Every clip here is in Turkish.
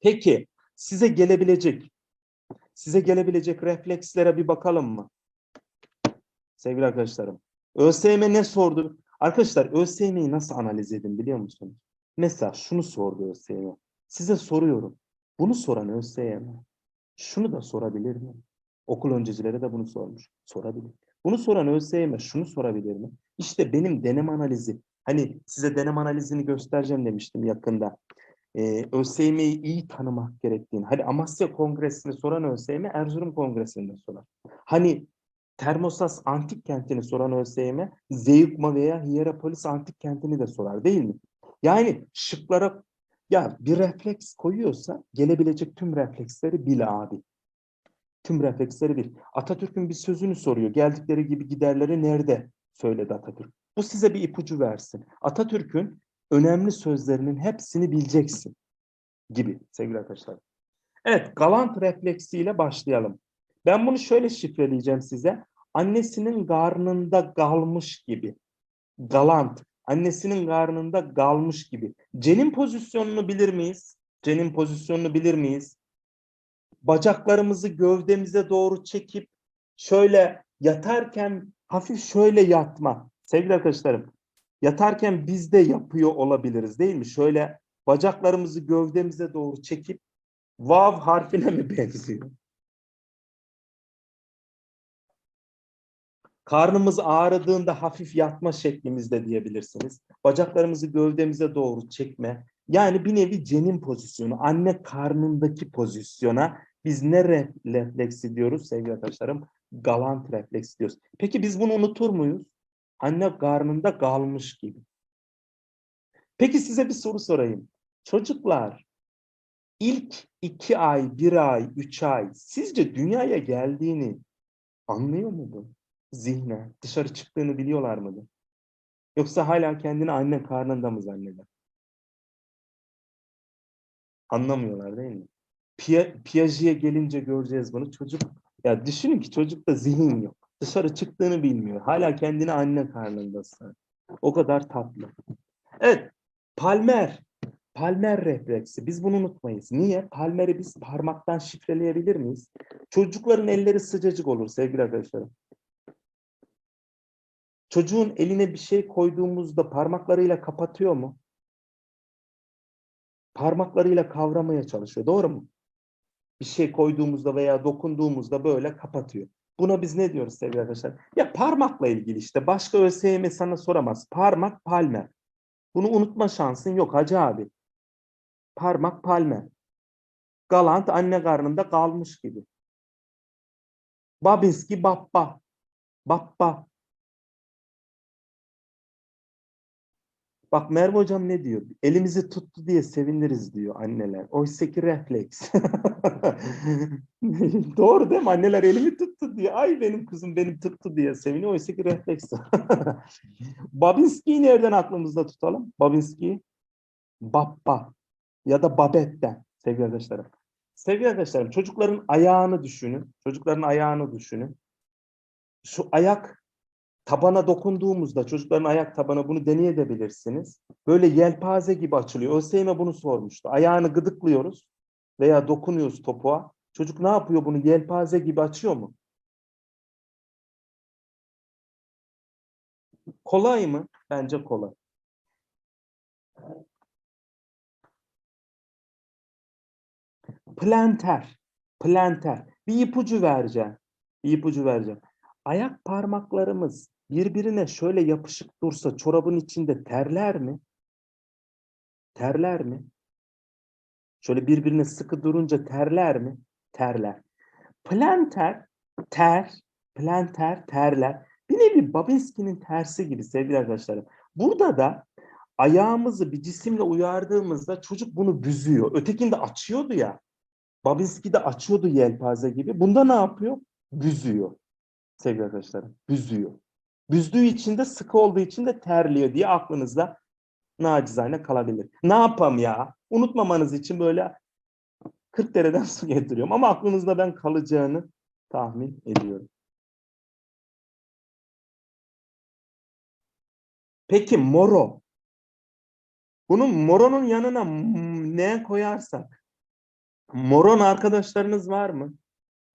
Peki size gelebilecek size gelebilecek reflekslere bir bakalım mı? Sevgili arkadaşlarım. ÖSYM ne sordu? Arkadaşlar ÖSYM'yi nasıl analiz edin biliyor musunuz? Mesela şunu sordu ÖSYM. Size soruyorum. Bunu soran ÖSYM. Şunu da sorabilir mi? Okul öncecilere de bunu sormuş. Sorabilir. Bunu soran ÖSYM şunu sorabilir mi? İşte benim denem analizi. Hani size denem analizini göstereceğim demiştim yakında. Ee, ÖSYM'yi iyi tanımak gerektiğini. Hani Amasya Kongresi'ni soran ÖSYM Erzurum Kongresi'nde sorar. Hani Termosas antik kentini soran ÖSYM Zeugma veya Hierapolis antik kentini de sorar değil mi? Yani şıklara ya bir refleks koyuyorsa gelebilecek tüm refleksleri bil abi. Tüm refleksleri bil. Atatürk'ün bir sözünü soruyor. Geldikleri gibi giderleri nerede söyledi Atatürk. Bu size bir ipucu versin. Atatürk'ün önemli sözlerinin hepsini bileceksin gibi sevgili arkadaşlar. Evet, galant refleksiyle başlayalım. Ben bunu şöyle şifreleyeceğim size. Annesinin karnında kalmış gibi. Galant. Annesinin karnında kalmış gibi. Cenin pozisyonunu bilir miyiz? Cenin pozisyonunu bilir miyiz? Bacaklarımızı gövdemize doğru çekip şöyle yatarken hafif şöyle yatma. Sevgili arkadaşlarım, yatarken biz de yapıyor olabiliriz değil mi? Şöyle bacaklarımızı gövdemize doğru çekip vav harfine mi benziyor? Karnımız ağrıdığında hafif yatma şeklimizde diyebilirsiniz. Bacaklarımızı gövdemize doğru çekme. Yani bir nevi cenin pozisyonu, anne karnındaki pozisyona biz ne re- refleksi diyoruz sevgili arkadaşlarım? Galant refleks diyoruz. Peki biz bunu unutur muyuz? Anne karnında kalmış gibi. Peki size bir soru sorayım. Çocuklar ilk iki ay, bir ay, üç ay sizce dünyaya geldiğini anlıyor muydu? Zihnen dışarı çıktığını biliyorlar mıydı? Yoksa hala kendini anne karnında mı zanneder? Anlamıyorlar değil mi? Pia- Piaget'e gelince göreceğiz bunu. Çocuk ya düşünün ki çocukta zihin yok. Dışarı çıktığını bilmiyor. Hala kendini anne karnında sanıyor. O kadar tatlı. Evet. Palmer. Palmer refleksi. Biz bunu unutmayız. Niye? Palmer'i biz parmaktan şifreleyebilir miyiz? Çocukların elleri sıcacık olur sevgili arkadaşlarım. Çocuğun eline bir şey koyduğumuzda parmaklarıyla kapatıyor mu? Parmaklarıyla kavramaya çalışıyor. Doğru mu? Bir şey koyduğumuzda veya dokunduğumuzda böyle kapatıyor. Buna biz ne diyoruz sevgili arkadaşlar? Ya parmakla ilgili işte. Başka ÖSYM sana soramaz. Parmak palmer. Bunu unutma şansın yok hacı abi. Parmak palmer. Galant anne karnında kalmış gibi. Babinski babba. Babba. Bak Merve hocam ne diyor? Elimizi tuttu diye seviniriz diyor anneler. Oysa ki refleks. Doğru değil mi? Anneler elimi tuttu diye. Ay benim kızım benim tuttu diye seviniyor. Oysa ki refleks. Babinski'yi nereden aklımızda tutalım? Babinski, Babba ya da Babette'den sevgili arkadaşlarım. Sevgili arkadaşlarım çocukların ayağını düşünün. Çocukların ayağını düşünün. Şu ayak tabana dokunduğumuzda çocukların ayak tabana bunu deneyebilirsiniz. Böyle yelpaze gibi açılıyor. ÖSYM bunu sormuştu. Ayağını gıdıklıyoruz veya dokunuyoruz topuğa. Çocuk ne yapıyor bunu yelpaze gibi açıyor mu? Kolay mı? Bence kolay. Planter. Planter. Bir ipucu vereceğim. Bir ipucu vereceğim. Ayak parmaklarımız birbirine şöyle yapışık dursa çorabın içinde terler mi? Terler mi? Şöyle birbirine sıkı durunca terler mi? Terler. Planter, ter, planter, terler. Bir nevi Babinski'nin tersi gibi sevgili arkadaşlarım. Burada da ayağımızı bir cisimle uyardığımızda çocuk bunu büzüyor. Ötekinde açıyordu ya. Babinski de açıyordu yelpaze gibi. Bunda ne yapıyor? Büzüyor. Sevgili arkadaşlarım. Büzüyor. Büzdüğü için de sıkı olduğu için de terliyor diye aklınızda nacizane kalabilir. Ne yapam ya? Unutmamanız için böyle 40 dereden su getiriyorum. Ama aklınızda ben kalacağını tahmin ediyorum. Peki moro. Bunun moronun yanına ne koyarsak Moron arkadaşlarınız var mı?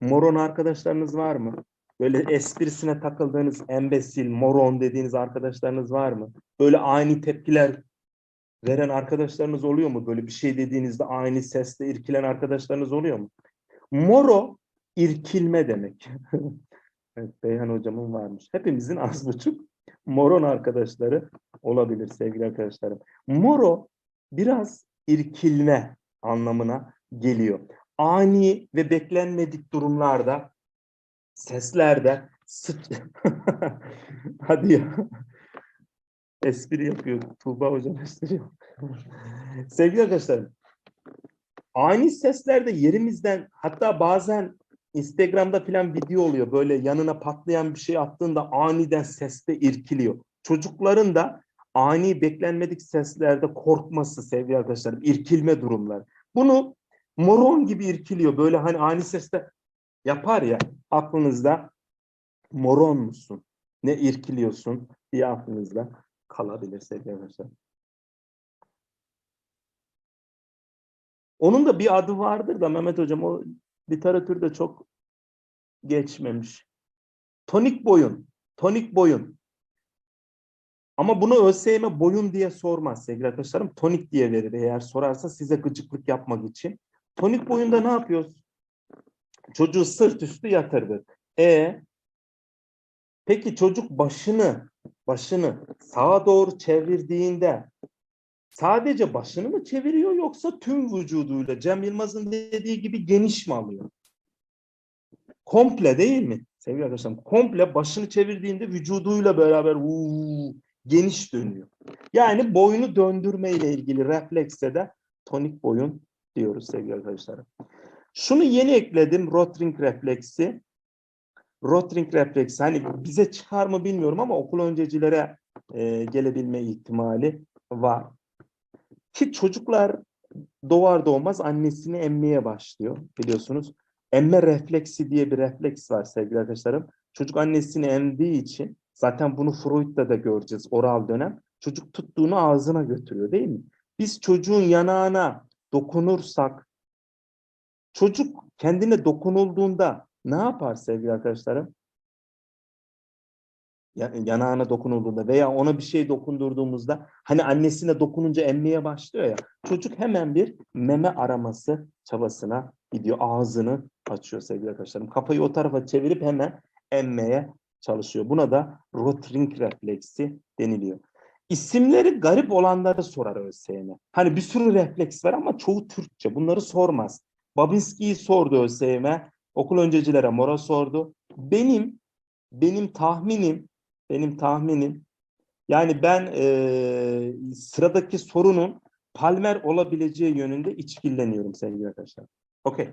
Moron arkadaşlarınız var mı? Böyle esprisine takıldığınız embesil, moron dediğiniz arkadaşlarınız var mı? Böyle ani tepkiler veren arkadaşlarınız oluyor mu? Böyle bir şey dediğinizde aynı sesle irkilen arkadaşlarınız oluyor mu? Moro irkilme demek. evet, Beyhan hocamın varmış. Hepimizin az buçuk moron arkadaşları olabilir sevgili arkadaşlarım. Moro biraz irkilme anlamına geliyor. Ani ve beklenmedik durumlarda, seslerde sıç... Hadi ya. Espri yapıyor. Tuğba hocam espri. Sevgili arkadaşlarım, ani seslerde yerimizden hatta bazen Instagram'da falan video oluyor. Böyle yanına patlayan bir şey attığında aniden seste irkiliyor. Çocukların da ani beklenmedik seslerde korkması sevgili arkadaşlarım, irkilme durumları. Bunu moron gibi irkiliyor. Böyle hani ani sesle yapar ya aklınızda moron musun? Ne irkiliyorsun diye aklınızda kalabilir sevgili arkadaşlar. Onun da bir adı vardır da Mehmet Hocam o literatürde çok geçmemiş. Tonik boyun. Tonik boyun. Ama bunu ÖSYM boyun diye sormaz sevgili arkadaşlarım. Tonik diye verir eğer sorarsa size gıcıklık yapmak için. Tonik boyunda ne yapıyoruz? Çocuğu sırt üstü yatırdık. E peki çocuk başını başını sağa doğru çevirdiğinde sadece başını mı çeviriyor yoksa tüm vücuduyla Cem Yılmaz'ın dediği gibi geniş mi alıyor? Komple değil mi? Sevgili arkadaşlarım komple başını çevirdiğinde vücuduyla beraber uuu, geniş dönüyor. Yani boynu döndürme ile ilgili reflekse de tonik boyun diyoruz sevgili arkadaşlarım. Şunu yeni ekledim Rotring refleksi. Rotring refleksi hani bize çıkar mı bilmiyorum ama okul öncecilere e, gelebilme ihtimali var. Ki çocuklar doğar doğmaz annesini emmeye başlıyor biliyorsunuz. Emme refleksi diye bir refleks var sevgili arkadaşlarım. Çocuk annesini emdiği için zaten bunu Freud'da da göreceğiz oral dönem. Çocuk tuttuğunu ağzına götürüyor değil mi? Biz çocuğun yanağına dokunursak çocuk kendine dokunulduğunda ne yapar sevgili arkadaşlarım? Ya- Yanağına dokunulduğunda veya ona bir şey dokundurduğumuzda hani annesine dokununca emmeye başlıyor ya çocuk hemen bir meme araması çabasına gidiyor ağzını açıyor sevgili arkadaşlarım kafayı o tarafa çevirip hemen emmeye çalışıyor buna da Rotring refleksi deniliyor. İsimleri garip olanları sorar ÖSYM. Hani bir sürü refleks var ama çoğu Türkçe. Bunları sormaz. Babinski'yi sordu ÖSYM. Okul öncecilere Mora sordu. Benim benim tahminim benim tahminim yani ben eee, sıradaki sorunun palmer olabileceği yönünde içkilleniyorum sevgili arkadaşlar. Okey.